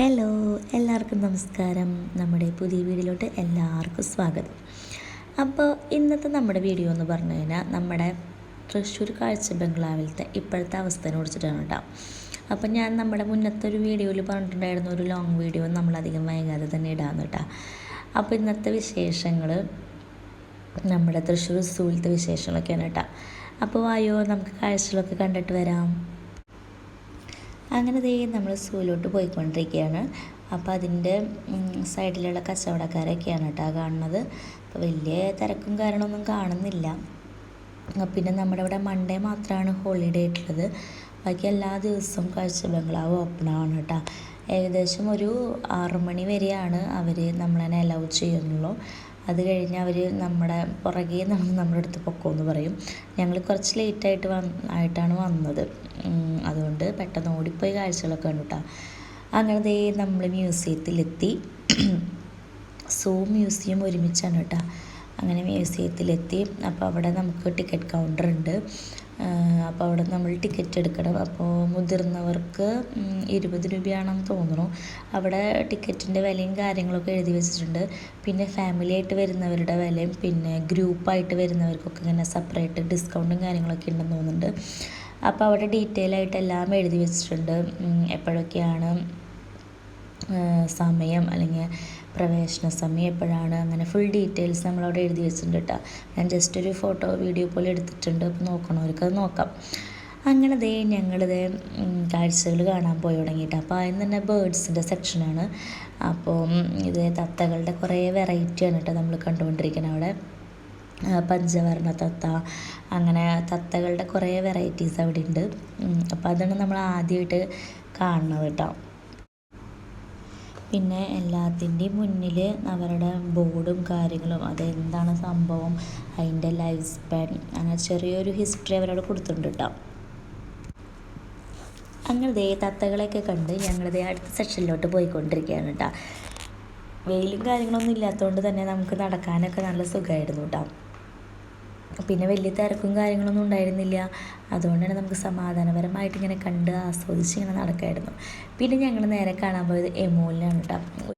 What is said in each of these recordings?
Hello എല്ലാവർക്കും നമസ്കാരം. നമ്മുടെ പുതിയ വീഡിയോയിലോട്ട് എല്ലാവർക്കും സ്വാഗതം. അപ്പോൾ ഇന്നത്തെ നമ്മുടെ വീഡിയോ എന്ന് പറഞ്ഞു കഴിഞ്ഞാൽ നമ്മുടെ തൃശ്ശൂർ കാഴ്ച ബംഗ്ലാവിലത്തെ ഇപ്പോഴത്തെ അവസ്ഥയെ കുറിച്ചിട്ടാണ് കേട്ടോ. അപ്പോൾ ഞാൻ നമ്മുടെ മുന്നത്തെ ഒരു വീഡിയോയിൽ പറഞ്ഞിട്ടുണ്ടായിരുന്ന ഒരു ലോങ് വീഡിയോ നമ്മളധികം വൈകാതെ തന്നെ ഇടാമെന്ന് കേട്ടോ. അപ്പോൾ ഇന്നത്തെ വിശേഷങ്ങൾ നമ്മുടെ തൃശ്ശൂർ സൂലത്തെ വിശേഷങ്ങളൊക്കെയാണ് കേട്ടോ. അപ്പോൾ വായോ നമുക്ക് കാഴ്ചകളൊക്കെ കണ്ടിട്ട് വരാം. അങ്ങനെ ദേ നമ്മൾ സൂയിലോട്ട് പോയിക്കൊണ്ടിരിക്കുകയാണ് അപ്പോൾ അതിന്റെ സൈഡിലുള്ള കച്ചവടക്കാരൊക്കെയാണ് കേട്ടോ കാണുന്നത്. അപ്പോൾ വലിയ തിരക്കും കാരണമൊന്നും കാണുന്നില്ല. പിന്നെ നമ്മുടെ ഇവിടെ മൺഡേ മാത്രമാണ് ഹോളിഡേ ആയിട്ടുള്ളത് ബാക്കി എല്ലാ ദിവസവും കാഴ്ച ബംഗ്ലാവ് ഓപ്പൺ ആണ് കേട്ടോ. ഏകദേശം ഒരു ആറുമണി വരെയാണ് അവർ നമ്മളെ അലൗ ചെയ്യുന്നുള്ളൂ. അത് കഴിഞ്ഞ് അവർ നമ്മുടെ പുറകെ നടന്ന് നമ്മുടെ അടുത്ത് പൊക്കോന്ന് പറയും. ഞങ്ങൾ കുറച്ച് ലേറ്റായിട്ട് ആയിട്ടാണ് വന്നത്. അതുകൊണ്ട് പെട്ടെന്ന് ഓടിപ്പോയി കാഴ്ചകളൊക്കെ കണ്ടു കേട്ടോ അങ്ങനെ ദേ നമ്മൾ മ്യൂസിയത്തിലെത്തി. സൂ മ്യൂസിയം ഒരുമിച്ചാണ് കേട്ടോ അങ്ങനെ മ്യൂസിയത്തിലെത്തി. അപ്പോൾ അവിടെ നമുക്ക് ടിക്കറ്റ് കൗണ്ടർ ഉണ്ട്. അപ്പോൾ അവിടെ നമ്മൾ ടിക്കറ്റ് എടുക്കണം. അപ്പോൾ മുതിർന്നവർക്ക് ഇരുപത് രൂപയാണെന്ന് തോന്നുന്നു. അവിടെ ടിക്കറ്റിന്റെ വിലയും കാര്യങ്ങളൊക്കെ എഴുതി വെച്ചിട്ടുണ്ട്. പിന്നെ ഫാമിലി ആയിട്ട് വരുന്നവരുടെ വിലയും പിന്നെ ഗ്രൂപ്പായിട്ട് വരുന്നവർക്കൊക്കെ ഇങ്ങനെ സെപ്പറേറ്റ് ഡിസ്കൗണ്ടും കാര്യങ്ങളൊക്കെ ഉണ്ടെന്ന് തോന്നുന്നുണ്ട്. അപ്പോൾ അവിടെ ഡീറ്റെയിൽ ആയിട്ട് എല്ലാം എഴുതി വെച്ചിട്ടുണ്ട്. എപ്പോഴൊക്കെയാണ് സമയം അല്ലെങ്കിൽ പ്രവേശന സമയം എപ്പോഴാണ്? അങ്ങനെ ഫുൾ ഡീറ്റെയിൽസ് നമ്മളവിടെ എഴുതി വെച്ചിട്ടുണ്ട് കേട്ടോ ഞാൻ ജസ്റ്റ് ഒരു ഫോട്ടോ വീഡിയോ പോലെ എടുത്തിട്ടുണ്ട്. അപ്പോൾ നോക്കണവർക്ക് അത് നോക്കാം. അങ്ങനെ ദേ ഞങ്ങളിത് കാഴ്ചകൾ കാണാൻ പോയി തുടങ്ങിയിട്ട്. അപ്പോൾ അതിന് തന്നെ ബേഡ്സിന്റെ സെക്ഷനാണ് അപ്പോൾ ഇത് തത്തകളുടെ കുറേ വെറൈറ്റിയാണ് കേട്ടോ നമ്മൾ കണ്ടുകൊണ്ടിരിക്കുന്നത് അവിടെ. പഞ്ചവർണ പഞ്ചവർണ തത്ത അങ്ങനെ തത്തകളുടെ കുറേ വെറൈറ്റീസ് അവിടെ ഉണ്ട്. അപ്പോൾ അതാണ് നമ്മൾ ആദ്യമായിട്ട് കാണുന്നത് കേട്ടോ പിന്നെ എല്ലാത്തിന്റെയും മുന്നിൽ അവരുടെ ബോർഡും കാര്യങ്ങളും അതെന്താണ് സംഭവം അതിന്റെ ലൈഫ് സ്പാൻ അങ്ങനെ ചെറിയൊരു ഹിസ്റ്ററി അവരവിടെ കൊടുത്തിട്ടുണ്ട് കേട്ടോ അങ്ങനെ ദേ തത്തകളെയൊക്കെ കണ്ട് ഞങ്ങളിതേ അടുത്ത സെക്ഷനിലോട്ട് പോയിക്കൊണ്ടിരിക്കുകയാണ് കേട്ടോ വെയിലും കാര്യങ്ങളൊന്നും ഇല്ലാത്തതുകൊണ്ട് തന്നെ നമുക്ക് നടക്കാനൊക്കെ നല്ല സുഖമായിരുന്നു കേട്ടോ പിന്നെ വലിയ തിരക്കും കാര്യങ്ങളൊന്നും ഉണ്ടായിരുന്നില്ല. അതുകൊണ്ടാണ് നമുക്ക് സമാധാനപരമായിട്ട് ഇങ്ങനെ കണ്ട് ആസ്വദിച്ച് ഇങ്ങനെ നടക്കായിരുന്നു. പിന്നെ ഞങ്ങൾ നേരെ കാണാൻ പോയത് എമോലിനാണ് കേട്ടോ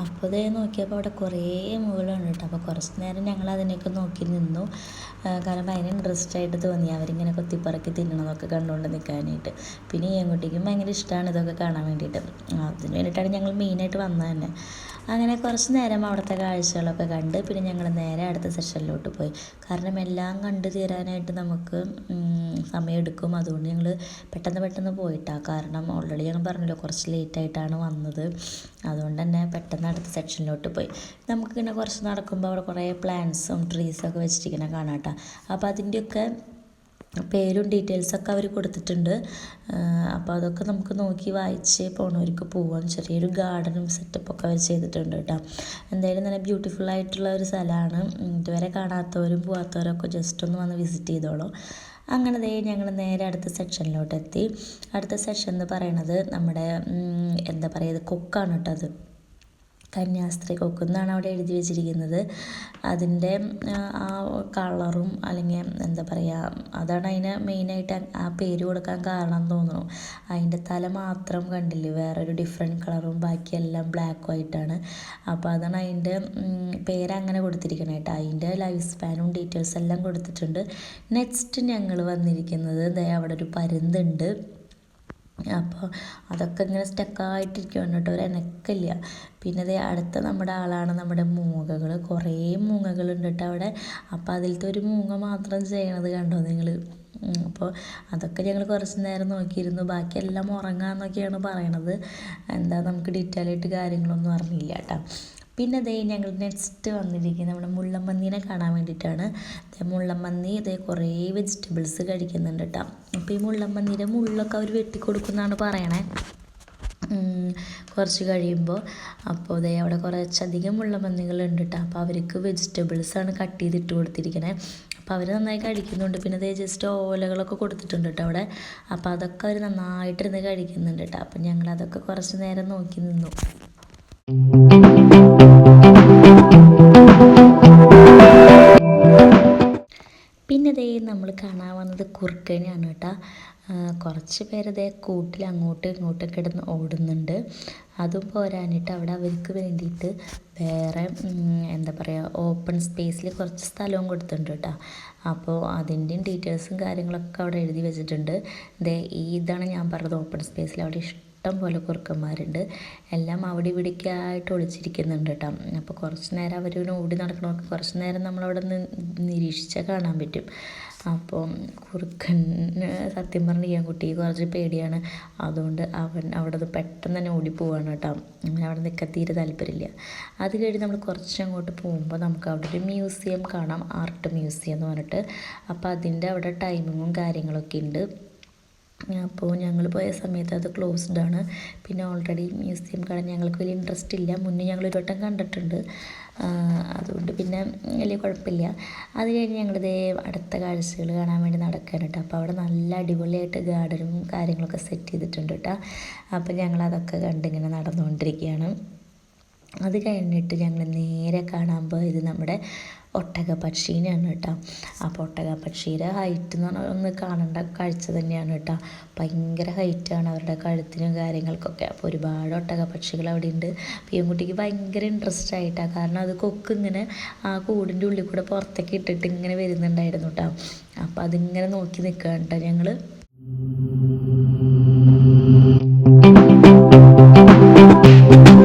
അപ്പോൾ ഇതേ നോക്കിയപ്പോൾ അവിടെ കുറേ എമുകളുണ്ട് കേട്ടോ അപ്പോൾ കുറച്ച് നേരം ഞങ്ങൾ അതിനെയൊക്കെ നോക്കി നിന്നു. കാരണം ഭയങ്കര ഇൻട്രസ്റ്റ് ആയിട്ട് തോന്നി. അവരിങ്ങനെ കൊത്തിപ്പറക്കി തിന്നണതൊക്കെ കണ്ടുകൊണ്ട് നിൽക്കാനായിട്ട് പിന്നെ ഈ ആൺകുട്ടിക്കും ഭയങ്കര ഇഷ്ടമാണ് ഇതൊക്കെ കാണാൻ വേണ്ടിയിട്ട്. അതിന് വേണ്ടിയിട്ടാണ് ഞങ്ങൾ മെയിനായിട്ട് വന്നത് തന്നെ. അങ്ങനെ കുറച്ച് നേരം അവിടുത്തെ കാഴ്ചകളൊക്കെ കണ്ട് പിന്നെ ഞങ്ങൾ നേരെ അടുത്ത സെഷനിലോട്ട് പോയി. കാരണം എല്ലാം കണ്ടു തീരാനായിട്ട് നമുക്ക് സമയമെടുക്കും. അതുകൊണ്ട് ഞങ്ങൾ പെട്ടെന്ന് പെട്ടെന്ന് പോയിട്ടാണ് കാരണം ഓൾറെഡി ഞങ്ങൾ പറഞ്ഞല്ലോ കുറച്ച് ലേറ്റായിട്ടാണ് വന്നത്. അതുകൊണ്ട് തന്നെ പെട്ടെന്ന് അടുത്ത സെക്ഷനിലോട്ട് പോയി. നമുക്കിങ്ങനെ കുറച്ച് നടക്കുമ്പോൾ അവിടെ കുറേ പ്ലാന്റ്സും ട്രീസൊക്കെ വെച്ചിരിക്കുന്ന കാണാം കേട്ടോ അപ്പോൾ അതിന്റെയൊക്കെ പേരും ഡീറ്റെയിൽസൊക്കെ അവർ കൊടുത്തിട്ടുണ്ട്. അപ്പോൾ അതൊക്കെ നമുക്ക് നോക്കി വായിച്ച് പോണവർക്ക് പോവാം. ചെറിയൊരു ഗാർഡനും സെറ്റപ്പൊക്കെ അവർ ചെയ്തിട്ടുണ്ട് കേട്ടോ. എന്തായാലും നല്ല ബ്യൂട്ടിഫുൾ ആയിട്ടുള്ള ഒരു സ്ഥലമാണ്. ഇതുവരെ കാണാത്തവരും പോകാത്തവരൊക്കെ ജസ്റ്റ് ഒന്ന് വന്ന് വിസിറ്റ് ചെയ്തോളൂ. അങ്ങനെ ദേ ഞങ്ങൾ നേരെ അടുത്ത സെക്ഷനിലോട്ട് എത്തി അടുത്ത സെക്ഷൻ എന്ന് പറയണത് നമ്മുടെ എന്താ പറയുക കൊക്കാണ് കേട്ടോ അത്. കന്യാസ്ത്രീ കൊക്കുന്നാണ് അവിടെ എഴുതി വെച്ചിരിക്കുന്നത്. അതിന്റെ ആ, കളറും അല്ലെങ്കിൽ എന്താ പറയുക അതാണ് അതിന് മെയിനായിട്ട് ആ പേര് കൊടുക്കാൻ കാരണം തോന്നുന്നു. അതിന്റെ തല മാത്രം കണ്ടില്ലേ വേറൊരു ഡിഫറെന്റ് കളറും ബാക്കിയെല്ലാം ബ്ലാക്ക് വൈറ്റാണ്. അപ്പോൾ അതാണ് അതിന്റെ പേരങ്ങനെ കൊടുത്തിരിക്കണം കേട്ടോ അതിന്റെ ലൈഫ് സ്പാനും ഡീറ്റെയിൽസ് എല്ലാം കൊടുത്തിട്ടുണ്ട്. നെക്സ്റ്റ് ഞങ്ങൾ വന്നിരിക്കുന്നത് അവിടെ ഒരു പരുന്തുണ്ട്. അപ്പോൾ അതൊക്കെ ഇങ്ങനെ സ്റ്റക്കായിട്ടിരിക്കുകയാണ് കേട്ടോ ഒരു പിന്നെ ഇത് അടുത്ത നമ്മുടെ ആളാണ് നമ്മുടെ മൂങ്ങകൾ കുറേ മൂങ്ങകളുണ്ട് കേട്ടോ അവിടെ. അപ്പോൾ അതിലത്തെ ഒരു മൂങ്ങ മാത്രം ചെയ്യണത് കണ്ടോ നിങ്ങൾ അപ്പോൾ അതൊക്കെ ഞങ്ങൾ കുറച്ച് നേരം നോക്കിയിരുന്നു. ബാക്കിയെല്ലാം ഉറങ്ങാന്നൊക്കെയാണ് പറയണത്. എന്താ നമുക്ക് ഡീറ്റെയിൽ ആയിട്ട് കാര്യങ്ങളൊന്നും അറിഞ്ഞില്ല കേട്ടോ. പിന്നെ ദേ ഞങ്ങൾ നെക്സ്റ്റ് വന്നിരിക്കുന്നത് നമ്മുടെ മുള്ളമ്പന്നീനെ കാണാൻ വേണ്ടിയിട്ടാണ്. മുള്ളമ്പന്നി ഇതേ കുറേ വെജിറ്റബിൾസ് കഴിക്കുന്നുണ്ട് കേട്ടോ അപ്പോൾ ഈ മുള്ളമ്പന്നീന്റെ മുള്ളൊക്കെ അവർ വെട്ടിക്കൊടുക്കുന്നതാണ് പറയണേ. കുറച്ച് കഴിയുമ്പോൾ അപ്പോൾ ദേ അവിടെ കുറച്ചധികം മുള്ളമ്പന്നികളുണ്ട് കേട്ടോ അപ്പോൾ അവർക്ക് വെജിറ്റബിൾസാണ് കട്ട് ചെയ്തിട്ട് കൊടുത്തിരിക്കണേ. അപ്പോൾ അവർ നന്നായി കഴിക്കുന്നുണ്ട്. പിന്നെ ദേ ജസ്റ്റ് ഓലകളൊക്കെ കൊടുത്തിട്ടുണ്ട് കേട്ടോ അവിടെ. അപ്പോൾ അതൊക്കെ അവർ നന്നായിട്ടിരുന്ന് കഴിക്കുന്നുണ്ട് കേട്ടോ അപ്പം ഞങ്ങളതൊക്കെ കുറച്ച് നേരം നോക്കി നിന്നു. പിന്നെ ദേ നമ്മൾ കാണാൻ വന്നത് കുറുക്കനെയാണ് കേട്ടോ. കുറച്ച് പേരതേ കൂട്ടിൽ അങ്ങോട്ടും ഇങ്ങോട്ടും കിടന്ന് ഓടുന്നുണ്ട്. അതും പോരാനിട്ട് അവിടെ അവർക്ക് വേണ്ടിയിട്ട് വേറെ എന്താ പറയുക ഓപ്പൺ സ്പേസിൽ കുറച്ച് സ്ഥലവും കൊടുത്തിട്ടുണ്ട് കേട്ടോ. അപ്പോൾ അതിന്റെയും ഡീറ്റെയിൽസും കാര്യങ്ങളൊക്കെ അവിടെ എഴുതി വെച്ചിട്ടുണ്ട്. ദേ ഇതാണ് ഞാൻ പറഞ്ഞത് ഓപ്പൺ സ്പേസിൽ അവിടെ ഇഷ്ടം പോലെ കുറുക്കന്മാരുണ്ട്. എല്ലാം അവിടെ ഇവിടേക്ക് ആയിട്ട് ഒളിച്ചിരിക്കുന്നുണ്ട് കേട്ടോ. അപ്പോൾ കുറച്ച് നേരം അവർ ഓടി നടക്കണമൊക്കെ കുറച്ച് നേരം നമ്മളവിടെ നിന്ന് നിരീക്ഷിച്ചാൽ കാണാൻ പറ്റും. അപ്പോൾ കുറുക്കന് സത്യം പറഞ്ഞ ഈ കുട്ടി കുറച്ച് പേടിയാണ്. അതുകൊണ്ട് അവൻ അവിടെ നിന്ന് പെട്ടെന്ന് തന്നെ ഓടിപ്പോവാണ് കേട്ടോ. അങ്ങനെ അവിടെ നിൽക്കാൻ തീരെ താല്പര്യമില്ല. അത് കഴിഞ്ഞ് നമ്മൾ കുറച്ച് അങ്ങോട്ട് പോകുമ്പോൾ നമുക്ക് അവിടെ ഒരു മ്യൂസിയം കാണാം. ആർട്ട് മ്യൂസിയം എന്ന് പറഞ്ഞിട്ട്. അപ്പോൾ അതിന്റെ അവിടെ ടൈമിങ്ങും കാര്യങ്ങളൊക്കെ ഉണ്ട്. അപ്പോൾ ഞങ്ങൾ പോയ സമയത്ത് അത് ക്ലോസ്ഡ് ആണ്. പിന്നെ ഓൾറെഡി മ്യൂസിയം കാണാൻ ഞങ്ങൾക്ക് വലിയ ഇൻട്രസ്റ്റ് ഇല്ല. മുന്നേ ഞങ്ങൾ ഒരു വട്ടം കണ്ടിട്ടുണ്ട്. അതുകൊണ്ട് പിന്നെ വലിയ കുഴപ്പമില്ല. അത് കഴിഞ്ഞ് ഞങ്ങളിതേ അടുത്ത കാഴ്ചകൾ കാണാൻ വേണ്ടി നടക്കാൻ കേട്ടോ. അപ്പോൾ അവിടെ നല്ല അടിപൊളിയായിട്ട് ഗാർഡനും കാര്യങ്ങളൊക്കെ സെറ്റ് ചെയ്തിട്ടുണ്ട് കേട്ടോ. അപ്പോൾ ഞങ്ങൾ അതൊക്കെ കണ്ടിങ്ങനെ നടന്നുകൊണ്ടിരിക്കുകയാണ്. അത് കഴിഞ്ഞിട്ട് ഞങ്ങൾ നേരെ കാണാൻ പോയത് നമ്മുടെ ഒട്ടക പക്ഷീനെയാണ് കേട്ടോ. അപ്പോൾ ഒട്ടക പക്ഷീരെ ഹൈറ്റ് എന്ന് പറഞ്ഞാൽ ഒന്ന് കാണേണ്ട കാഴ്ച തന്നെയാണ് കേട്ടോ. ഭയങ്കര ഹൈറ്റാണ് അവരുടെ കഴുത്തിനും കാര്യങ്ങൾക്കൊക്കെ. അപ്പോൾ ഒരുപാട് ഒട്ടക പക്ഷികൾ അവിടെ ഉണ്ട് പിയൻകുട്ടിക്ക് ഭയങ്കര ഇൻട്രസ്റ്റ് ആയിട്ടാണ് കാരണം അത് കൊക്ക് ഇങ്ങനെ ആ കൂടിന്റെ ഉള്ളിൽ കൂടെ പുറത്തേക്ക് ഇട്ടിട്ട് ഇങ്ങനെ വരുന്നുണ്ടായിരുന്നു കേട്ടോ. അപ്പോൾ അതിങ്ങനെ നോക്കി നിൽക്കുക കേട്ടോ ഞങ്ങൾ അങ്ങനെ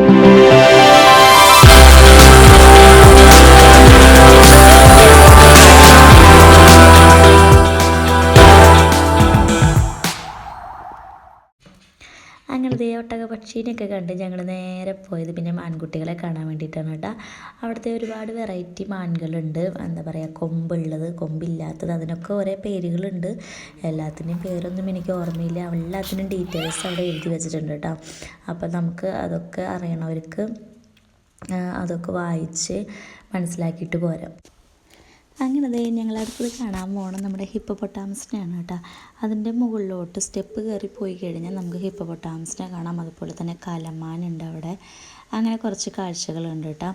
പക്ഷീനെയൊക്കെ കണ്ട് ഞങ്ങൾ നേരെ പോയത് പിന്നെ മാൻകുട്ടികളെ കാണാൻ വേണ്ടിയിട്ടാണ് കേട്ടോ. അവിടുത്തെ ഒരുപാട് വെറൈറ്റി മാൻകളുണ്ട്. എന്താ പറയുക കൊമ്പുള്ളത് കൊമ്പില്ലാത്തത് അതിനൊക്കെ ഓരോ പേരുകളുണ്ട്. എല്ലാത്തിന്റെയും പേരൊന്നും എനിക്ക് ഓർമ്മയില്ല. എല്ലാത്തിനും ഡീറ്റെയിൽസ് അവിടെ എഴുതി വെച്ചിട്ടുണ്ട് കേട്ടോ. അപ്പോൾ നമുക്ക് അതൊക്കെ അറിയണവർക്ക് അതൊക്കെ വായിച്ച് മനസ്സിലാക്കിയിട്ട് പോരാം. അങ്ങനെ ദേ ഞങ്ങൾ അടുത്തത് കാണാൻ പോകണം നമ്മുടെ ഹിപ്പോപ്പൊട്ടാമസിനെയാണ് കേട്ടോ. അതിന്റെ മുകളിലോട്ട് സ്റ്റെപ്പ് കയറി പോയി കഴിഞ്ഞാൽ നമുക്ക് ഹിപ്പോപ്പൊട്ടാമസിനെ കാണാം. അതുപോലെ തന്നെ കലമാനുണ്ട് അവിടെ. അങ്ങനെ കുറച്ച് കാഴ്ചകളുണ്ട് കേട്ടോ.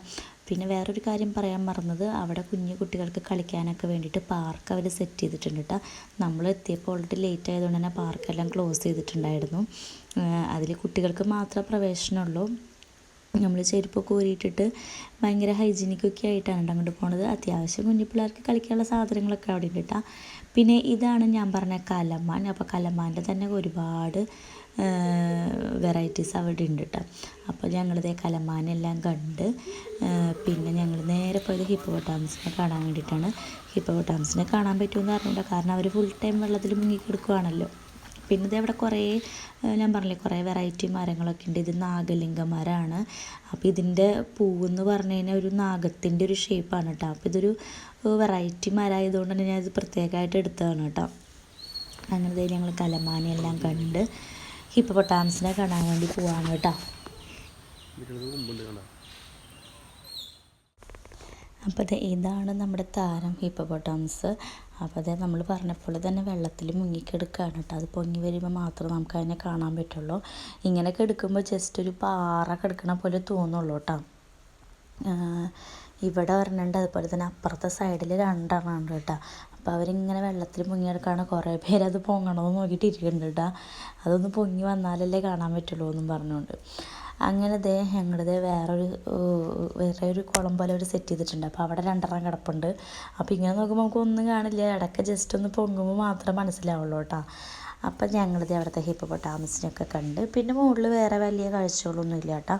പിന്നെ വേറൊരു കാര്യം പറയാൻ മറന്നത് അവിടെ കുഞ്ഞു കുട്ടികൾക്ക് കളിക്കാനൊക്കെ വേണ്ടിയിട്ട് പാർക്ക് അവർ സെറ്റ് ചെയ്തിട്ടുണ്ട് കേട്ടോ. നമ്മൾ എത്തിയപ്പോൾ ഓൾറെഡി ലേറ്റ് ആയതുകൊണ്ട് തന്നെ പാർക്കെല്ലാം ക്ലോസ് ചെയ്തിട്ടുണ്ടായിരുന്നു. അതിൽ കുട്ടികൾക്ക് മാത്രമേ പ്രവേശനമുള്ളൂ. നമ്മൾ ചെരുപ്പൊക്കെ ഊരിയിട്ടിട്ട് ഭയങ്കര ഹൈജീനിക്കൊക്കെ ആയിട്ടാണ് അങ്ങോട്ട് പോണത്. അത്യാവശ്യം കുഞ്ഞു പിള്ളേർക്ക് കളിക്കാനുള്ള സാധനങ്ങളൊക്കെ അവിടെ ഉണ്ട് കേട്ടോ. പിന്നെ ഇതാണ് ഞാൻ പറഞ്ഞ കലമാൻ. അപ്പോൾ കലമാന്റെ തന്നെ ഒരുപാട് വെറൈറ്റീസ് അവിടെ ഉണ്ട് കേട്ടോ. അപ്പോൾ ഞങ്ങളിതേ കലമാനെല്ലാം കണ്ട് പിന്നെ ഞങ്ങൾ നേരെ പോയത് ഹിപ്പോട്ടാമസിനെ കാണാൻ വേണ്ടിയിട്ടാണ്. ഹിപ്പോട്ടാമസിനെ കാണാൻ പറ്റുമെന്ന് അറിഞ്ഞില്ല കാരണം അവർ ഫുൾ ടൈം വെള്ളത്തിൽ മുങ്ങിക്കിടക്കുവാണല്ലോ പിന്നെ ഇതവിടെ കുറേ ഞാൻ പറഞ്ഞില്ലേ കുറേ വെറൈറ്റി മരങ്ങളൊക്കെ ഉണ്ട്. ഇത് നാഗലിംഗ മരമാണ് അപ്പോൾ ഇതിന്റെ പൂവെന്ന് പറഞ്ഞു കഴിഞ്ഞാൽ ഒരു നാഗത്തിന്റെ ഒരു ഷേപ്പാണ് കേട്ടോ അപ്പോൾ ഇതൊരു വെറൈറ്റി മരമായതുകൊണ്ട് തന്നെ ഞാനിത് പ്രത്യേകമായിട്ട് എടുത്തതാണ് കേട്ടോ അങ്ങനെ ദേ ഞങ്ങൾ കലമാനയെല്ലാം കണ്ട് ഹിപ്പോപ്പൊട്ടാമസിനെ കാണാൻ വേണ്ടി പോവാണ് കേട്ടോ അപ്പോൾ അത് ഇതാണ് നമ്മുടെ താരം ഹിപ്പോപ്പൊട്ടാമസ് അപ്പോൾ അത് നമ്മൾ പറഞ്ഞപ്പോൾ തന്നെ വെള്ളത്തിൽ മുങ്ങിക്കെടുക്കുകയാണ് കേട്ടോ. അത് പൊങ്ങി വരുമ്പോൾ മാത്രമേ നമുക്ക് അതിനെ കാണാൻ പറ്റുള്ളൂ. ഇങ്ങനെ കെടുക്കുമ്പോൾ ജസ്റ്റ് ഒരു പാറ കിടക്കണ പോലെ തോന്നുള്ളൂ കേട്ടോ. ഇവിടെ ഒരെണ്ണമുണ്ട് അതുപോലെ തന്നെ അപ്പുറത്തെ സൈഡിൽ രണ്ടെണ്ണം ഉണ്ട് കേട്ടോ. അപ്പോൾ അവരിങ്ങനെ വെള്ളത്തിൽ മുങ്ങിയെടുക്കാണ്. കുറേ പേര് അത് പൊങ്ങണമെന്ന് നോക്കിയിട്ട് ഇരിക്കുന്നുണ്ട് കേട്ടോ. അതൊന്ന് പൊങ്ങി വന്നാലല്ലേ കാണാൻ പറ്റുള്ളൂ എന്നും പറഞ്ഞുകൊണ്ട്. അങ്ങനെ ദേ ഞങ്ങളുടെ വേറൊരു വേറെ ഒരു കുളം പോലെ ഒരു സെറ്റ് ചെയ്തിട്ടുണ്ട്. അപ്പോൾ അവിടെ രണ്ടെണ്ണം കിടപ്പുണ്ട്. അപ്പോൾ ഇങ്ങനെ നോക്കുമ്പോൾ നമുക്ക് ഒന്നും കാണില്ല. ഇടയ്ക്ക് ജസ്റ്റ് ഒന്ന് പൊങ്ങുമ്പോൾ മാത്രം മനസ്സിലാവുള്ളൂ കേട്ടോ. അപ്പം ഞങ്ങളിത് അവിടുത്തെ ഹിപ്പോപ്പൊട്ടാമസിനൊക്കെ കണ്ട് പിന്നെ മുകളിൽ വേറെ വലിയ കാഴ്ചകളൊന്നും ഇല്ല കേട്ടോ.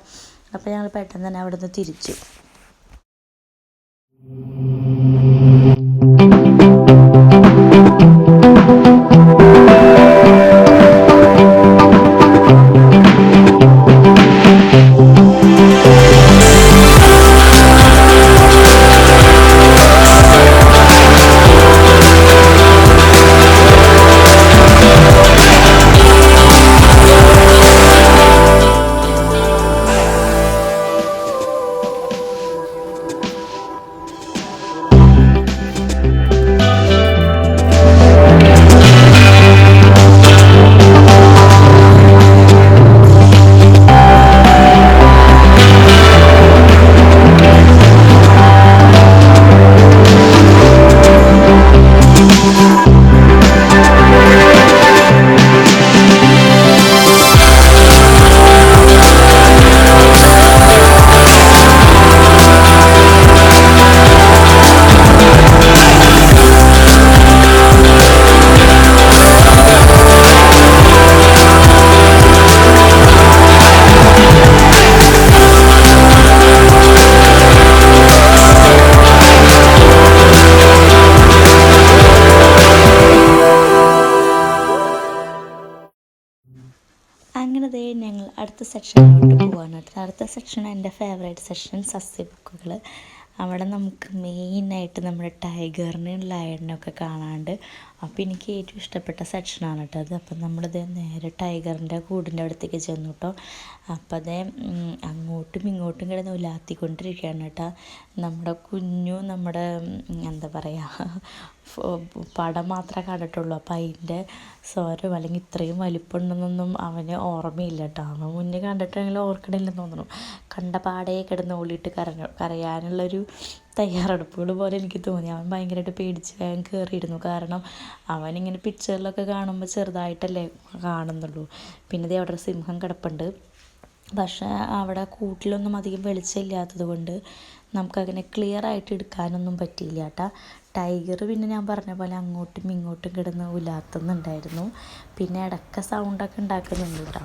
അപ്പോൾ ഞങ്ങൾ പെട്ടെന്ന് തന്നെ അവിടെ നിന്ന് ദേ ഞങ്ങൾ അടുത്ത സെക്ഷനിലോട്ട് പോകാൻ അടുത്ത സെക്ഷൻ എന്റെ ഫേവറേറ്റ് സെക്ഷൻ സസ്യ ബുക്കുകൾ അവിടെ നമുക്ക് മെയിനായിട്ട് നമ്മുടെ ടൈഗറിനെയും ലയണിനൊക്കെ കാണാണ്ട്. അപ്പോൾ എനിക്ക് ഏറ്റവും ഇഷ്ടപ്പെട്ട സെക്ഷനാണ് കേട്ടോ അത്. അപ്പം നമ്മളിത് നേരെ ടൈഗറിന്റെ കൂടിന്റെ അടുത്തേക്ക് ചെന്നു കേട്ടോ. അപ്പം അതേ അങ്ങോട്ടും ഇങ്ങോട്ടും കിടന്ന് ഉലാത്തിക്കൊണ്ടിരിക്കുകയാണ് കേട്ടോ. നമ്മുടെ കുഞ്ഞു നമ്മുടെ എന്താ പറയുക പടം മാത്രമേ കണ്ടിട്ടുള്ളൂ. അപ്പം അതിന്റെ സ്വരം അല്ലെങ്കിൽ ഇത്രയും വലിപ്പമുണ്ടെന്നൊന്നും അവന് ഓർമ്മയില്ല കേട്ടോ അവൻ മുന്നേ കണ്ടിട്ടാണെങ്കിലും ഓർക്കണില്ലെന്ന് തോന്നുന്നു. കണ്ട പാടേ കിടന്ന് ഓളിയിട്ട് കരഞ്ഞു. കരയാനുള്ളൊരു തയ്യാറെടുപ്പുകൾ പോലെ എനിക്ക് തോന്നി. അവൻ ഭയങ്കരമായിട്ട് പേടിച്ച് വേഗം കയറിയിരുന്നു കാരണം അവനിങ്ങനെ പിക്ചറിലൊക്കെ കാണുമ്പോൾ ചെറുതായിട്ടല്ലേ കാണുന്നുള്ളൂ. പിന്നെ അവിടെ സിംഹം കിടപ്പുണ്ട്. പക്ഷേ അവിടെ കൂട്ടിലൊന്നും അധികം വെളിച്ചമില്ലാത്തത് കൊണ്ട് നമുക്കങ്ങനെ ക്ലിയർ ആയിട്ട് എടുക്കാനൊന്നും പറ്റിയില്ല കേട്ടോ ടൈഗർ പിന്നെ ഞാൻ പറഞ്ഞ പോലെ അങ്ങോട്ടും ഇങ്ങോട്ടും കിടന്ന് ഉലാത്തുന്നുണ്ടായിരുന്നു. പിന്നെ ഇടയ്ക്ക സൗണ്ടൊക്കെ ഉണ്ടാക്കുന്നുണ്ട് കേട്ടോ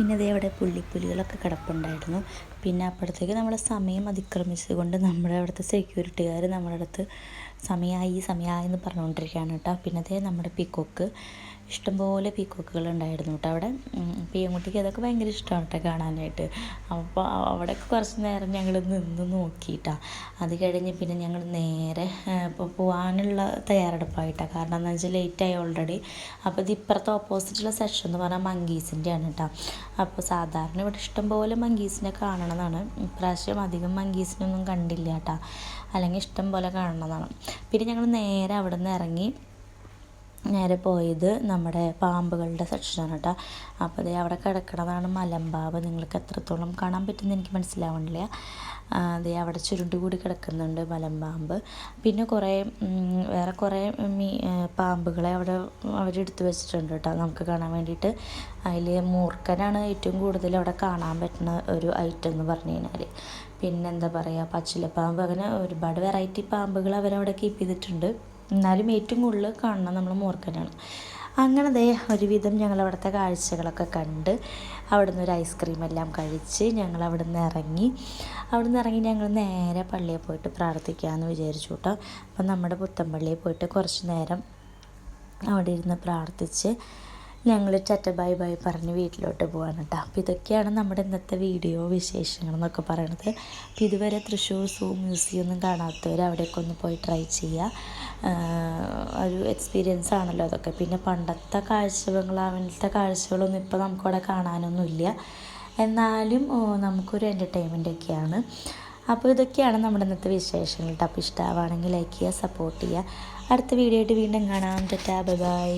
പിന്നെ അതേ അവിടെ പുള്ളിപ്പുലികളൊക്കെ കിടപ്പുണ്ടായിരുന്നു. പിന്നെ അപ്പോഴത്തേക്ക് നമ്മളെ സമയം അതിക്രമിച്ചുകൊണ്ട് നമ്മുടെ അവിടുത്തെ സെക്യൂരിറ്റിക്കാർ നമ്മുടെ അടുത്ത് സമയമായി സമയമായി എന്ന് പറഞ്ഞുകൊണ്ടിരിക്കുകയാണ് കേട്ടോ. പിന്നെ അതേ നമ്മുടെ പീക്കോക്ക് ഇഷ്ടംപോലെ പീക്കോക്കുകൾ ഉണ്ടായിരുന്നു കേട്ടോ അവിടെ. പീയൻകുട്ടിക്ക് അതൊക്കെ ഭയങ്കര ഇഷ്ടമാണ് കേട്ടോ കാണാനായിട്ട്. അപ്പോൾ അവിടെ കുറച്ച് നേരം ഞങ്ങൾ നിന്ന് നോക്കിയിട്ടാണ് അത് കഴിഞ്ഞ് പിന്നെ ഞങ്ങൾ നേരെ ഇപ്പോൾ പോകാനുള്ള തയ്യാറെടുപ്പായിട്ടാണ് കാരണം എന്താണെന്ന് വെച്ചാൽ ലേറ്റായി ഓൾറെഡി അപ്പോൾ ഇത് ഇപ്പുറത്തെ ഓപ്പോസിറ്റുള്ള സെഷൻ എന്ന് പറഞ്ഞാൽ മങ്കീസിന്റെ ആണ് കേട്ടോ അപ്പോൾ സാധാരണ ഇവിടെ ഇഷ്ടംപോലെ മങ്കീസിനെ കാണണമെന്നാണ് ഇപ്രാവശ്യം അധികം മങ്കീസിനൊന്നും കണ്ടില്ല കേട്ടോ അല്ലെങ്കിൽ ഇഷ്ടം പോലെ കാണണമെന്നാണ് പിന്നെ ഞങ്ങൾ നേരെ അവിടെ നിന്ന് ഇറങ്ങി നേരെ പോയത് നമ്മുടെ പാമ്പുകളുടെ സെക്ഷനാണ് കേട്ടോ. അപ്പോൾ അതേ അവിടെ കിടക്കണതാണ് മലമ്പാവ്. നിങ്ങൾക്ക് എത്രത്തോളം കാണാൻ പറ്റുമെന്ന് എനിക്ക് മനസ്സിലാവണില്ല അതേ അവിടെ ചുരുണ്ട് കൂടി കിടക്കുന്നുണ്ട് മലമ്പാമ്പ്. പിന്നെ കുറേ വേറെ കുറേ മീ പാമ്പുകളെ അവിടെ അവരെടുത്ത് വെച്ചിട്ടുണ്ട് കേട്ടോ. നമുക്ക് കാണാൻ വേണ്ടിയിട്ട് അതിൽ മൂർക്കനാണ് ഏറ്റവും കൂടുതൽ അവിടെ കാണാൻ പറ്റുന്ന ഒരു ഐറ്റം എന്ന് പറഞ്ഞു കഴിഞ്ഞാൽ പിന്നെന്താ പറയുക പച്ചിലപ്പാമ്പ്. അങ്ങനെ ഒരുപാട് വെറൈറ്റി പാമ്പുകൾ അവരവിടെ കീപ്പ് ചെയ്തിട്ടുണ്ട്. എന്നാലും ഏറ്റവും കൂടുതൽ കാണണം നമ്മൾ മൂർക്കനാണ്. അങ്ങനെ ദേ ഒരുവിധം ഞങ്ങൾ അവിടുത്തെ കാഴ്ചകളൊക്കെ കണ്ട് അവിടുന്ന് ഒരു ഐസ്ക്രീം എല്ലാം കഴിച്ച് ഞങ്ങൾ അവിടുന്ന് ഇറങ്ങി. അവിടുന്ന് ഇറങ്ങി ഞങ്ങൾ നേരെ പള്ളിയിൽ പോയിട്ട് പ്രാർത്ഥിക്കാമെന്ന് വിചാരിച്ചു കേട്ടോ. അപ്പം നമ്മുടെ പുത്തൻപള്ളിയിൽ പോയിട്ട് കുറച്ച് നേരം അവിടെ ഇരുന്ന് പ്രാർത്ഥിച്ച് ഞങ്ങൾ ചറ്റ ബൈ ബൈ പറഞ്ഞ് വീട്ടിലോട്ട് പോകാൻ കേട്ടോ അപ്പോൾ ഇതൊക്കെയാണ് നമ്മുടെ ഇന്നത്തെ വീഡിയോ വിശേഷങ്ങൾ എന്നൊക്കെ പറയണത്. അപ്പോൾ ഇതുവരെ തൃശ്ശൂർ സൂ മ്യൂസിയം ഒന്നും കാണാത്തവർ അവിടേക്ക് ഒന്ന് പോയി ട്രൈ ചെയ്യുക ഒരു എക്സ്പീരിയൻസ് ആണല്ലോ അതൊക്കെ. പിന്നെ പണ്ടത്തെ കാഴ്ചകൾ അവനത്തെ കാഴ്ചകളൊന്നും ഇപ്പോൾ നമുക്കവിടെ കാണാനൊന്നുമില്ല എന്നാലും നമുക്കൊരു എന്റർടൈൻമെന്റ് ഒക്കെയാണ്. അപ്പോൾ ഇതൊക്കെയാണ് നമ്മുടെ ഇന്നത്തെ വിശേഷങ്ങൾ അപ്പോൾ ഇഷ്ടമാവാണെങ്കിൽ ലൈക്ക് ചെയ്യുക സപ്പോർട്ട് ചെയ്യുക അടുത്ത വീഡിയോ ആയിട്ട് വീണ്ടും കാണാം. Tata bye bye.